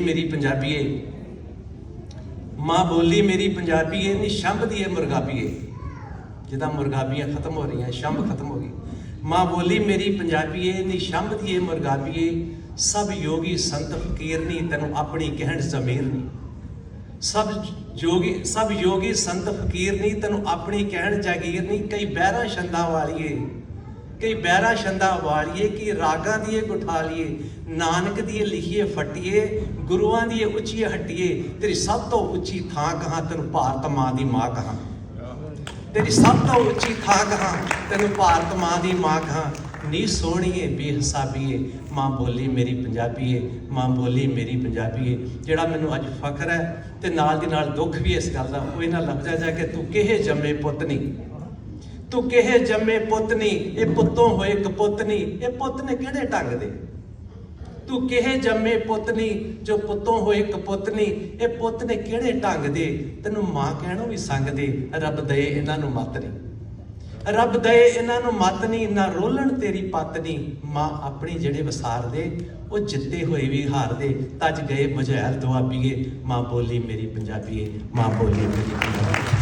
ਮੇਰੀ ਪੰਜਾਬੀਏ। ਮਾਂ ਬੋਲੀ ਮੇਰੀ ਪੰਜਾਬੀਏ ਨੀ ਸ਼ੰਭਦੀ ਏ ਮੁਰਗਾਬੀਏ। ਜਿੱਦਾਂ ਮੁਰਗਾਬੀਆਂ ਖਤਮ ਹੋ ਰਹੀਆਂ, ਸ਼ੰਭ ਖਤਮ ਹੋ ਗਈ। ਮਾਂ ਬੋਲੀ ਮੇਰੀ ਪੰਜਾਬੀਏ ਨੀ ਸ਼ੰਭਦੀ ਏ ਮੁਰਗਾਬੀਏ। ਸਭ ਯੋਗੀ ਸੰਤ ਫਕੀਰ ਨੀ, ਤੈਨੂੰ ਆਪਣੀ ਕਹਿਣ ਜ਼ਮੀਰ ਨੀ। ਸਭ ਯੋਗੀ ਸਭ ਯੋਗੀ ਸੰਤ ਫਕੀਰ ਨੀ, ਤੈਨੂੰ ਆਪਣੀ ਕਹਿਣ ਜਾਗੀਰ ਨੀ। ਕਈ ਬਹਿਰਾ ਛੰਦਾ ਵਾਲੀਏ। ਕਈ ਬਹਿਰਾ ਛੰਦਾ ਵਾਲੀਏ ਕਿ ਰਾਗਾਂ ਦੀਏ ਗੁਠਾਲੀਏ ਨਾਨਕ ਦੀਏ ਲਿਖੀਏ, ਫਟੀਏ, ਗੁਰੂਆਂ ਦੀਏ ਉੱਚੀ ਹੱਟੀਏ, ਤੇਰੀ ਸਭ ਤੋਂ ਉੱਚੀ ਥਾਂ ਕਹਾਂ, ਤੈਨੂੰ ਭਾਰਤ ਮਾਂ ਦੀ ਮਾਂ ਕਹਾਂ। ਤੇਰੀ ਸਭ ਤੋਂ ਉੱਚੀ ਥਾਂ ਕਹਾਂ, ਤੈਨੂੰ ਭਾਰਤ ਮਾਂ ਦੀ ਮਾਂ ਕਹਾਂ। ਨੀ ਸੋਹਣੀਏ, ਬੇਹਿਸਾਬੀਏ, ਮਾਂ ਬੋਲੀ ਮੇਰੀ ਪੰਜਾਬੀਏ, ਮਾਂ ਬੋਲੀ ਮੇਰੀ ਪੰਜਾਬੀਏ। ਜਿਹੜਾ ਮੈਨੂੰ ਅੱਜ ਫਖਰ ਹੈ ਤੇ ਨਾਲ ਦੀ ਨਾਲ ਦੁੱਖ ਵੀ ਇਸ ਗੱਲ ਦਾ, ਉਹ ਇਹਨਾਂ ਲੱਭਦਾ ਜਾ ਕੇ ਤੂੰ ਕਿਹੇ ਜੰਮੇ ਪੁੱਤ ਨਹੀਂ ਤੂੰ ਕਿਹੇ ਜੰਮੇ ਪੁੱਤ ਨਹੀਂ ਇਹ ਪੁੱਤੋਂ ਹੋਏ ਕਪੁੱਤ ਨਹੀਂ ਇਹ ਪੁੱਤ ਨੇ ਕਿਹੜੇ ਢੰਗ ਦੇ? ਤੂੰ ਕਿਹੇ ਜੰਮੇ ਪੁੱਤ ਨਹੀਂ ਜੋ ਪੁੱਤੋਂ ਹੋਏ ਕਪੁੱਤ ਨਹੀਂ ਇਹ ਪੁੱਤ ਨੇ ਕਿਹੜੇ ਢੰਗ ਦੇ? ਤੈਨੂੰ ਮਾਂ ਕਹਿਣੋਂ ਵੀ ਸੰਗ ਦੇ, ਰੱਬ ਦਏ ਇਹਨਾਂ ਨੂੰ ਮੱਤ ਨਹੀਂ ਰੱਬ ਦਏ ਇਹਨਾਂ ਨੂੰ ਮੱਤ ਨਹੀਂ ਨਾ ਰੋਲਣ ਤੇਰੀ ਪੱਤ ਨਹੀਂ ਮਾਂ ਆਪਣੀ ਜਿਹੜੇ ਵਸਾਰ ਦੇ, ਉਹ ਜਿੱਤੇ ਹੋਏ ਵੀ ਹਾਰ ਦੇ, ਤੱਜ ਗਏ ਬੁਝੈਲ ਦੁਆਬੀਏ, ਮਾਂ ਬੋਲੀ ਮੇਰੀ ਪੰਜਾਬੀਏ, ਮਾਂ ਬੋਲੀ ਮੇਰੀ ਪੰਜਾਬੀ